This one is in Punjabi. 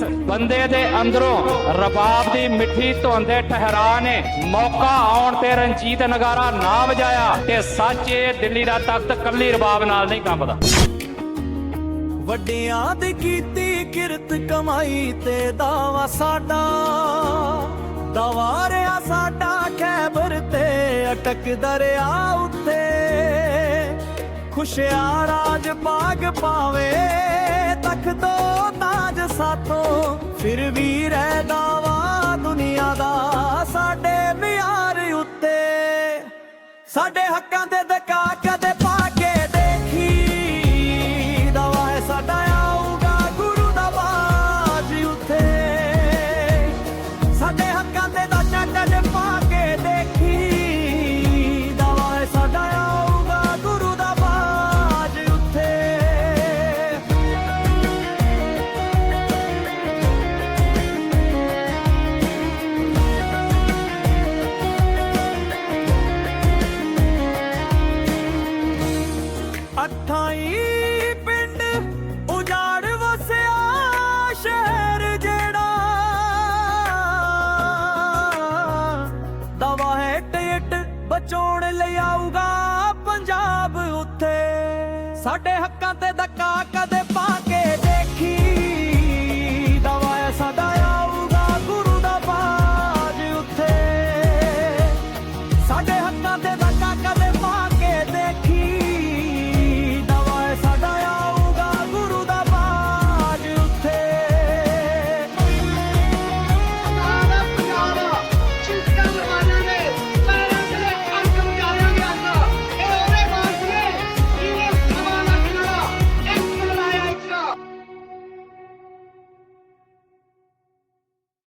ਜਿਸ ਬੰਦੇ ਦੇ ਅੰਦਰੋਂ ਰਬਾਬ ਦੀ ਮਿੱਠੀ ਧੁੰਦੇ ਠਹਿਰਾ ਨੇ ਮੌਕਾ ਆਉਣ ਤੇ ਰਣਜੀਤ ਨਗਾਰਾ ਨਾ ਵਜਾਇਆ ਤੇ ਸੱਚੇ ਦਿੱਲੀ ਦਾ ਤਖਤ ਕੱਲੀ ਰਬਾਬ ਨਾਲ ਨਹੀਂ ਕੰਬਦਾ। ਵੱਡਿਆਂ ਦੀ ਕੀਤੀ ਕਿਰਤ ਕਮਾਈ ਤੇ ਦਾਵਾ ਸਾਡਾ ਦਵਾਰਿਆ ਸਾਡਾ ਖੈਬਰ ਤੇ ਅਟਕ ਦਰਿਆ ਉੱਤੇ। ਖੁਸ਼ਿਆ ਰਾਜ ਬਾਗ ਪਾਵੇ ਤਖਤੋ ਤਾਜ ਸਾਤੋਂ ਫਿਰ ਵੀ ਰਹਿਦਾ ਵਾ ਦੁਨੀਆ ਦਾ। ਸਾਡੇ ਮਿਆਰ ਉੱਤੇ ਸਾਡੇ ਹੱਕਾਂ ਦੇ ਇੱਟ ਇੱਟ ਬਚਾਉਣ ਲਈ ਆਊਗਾ ਪੰਜਾਬ ਉੱਥੇ। ਸਾਡੇ ਹੱਕਾਂ ਤੇ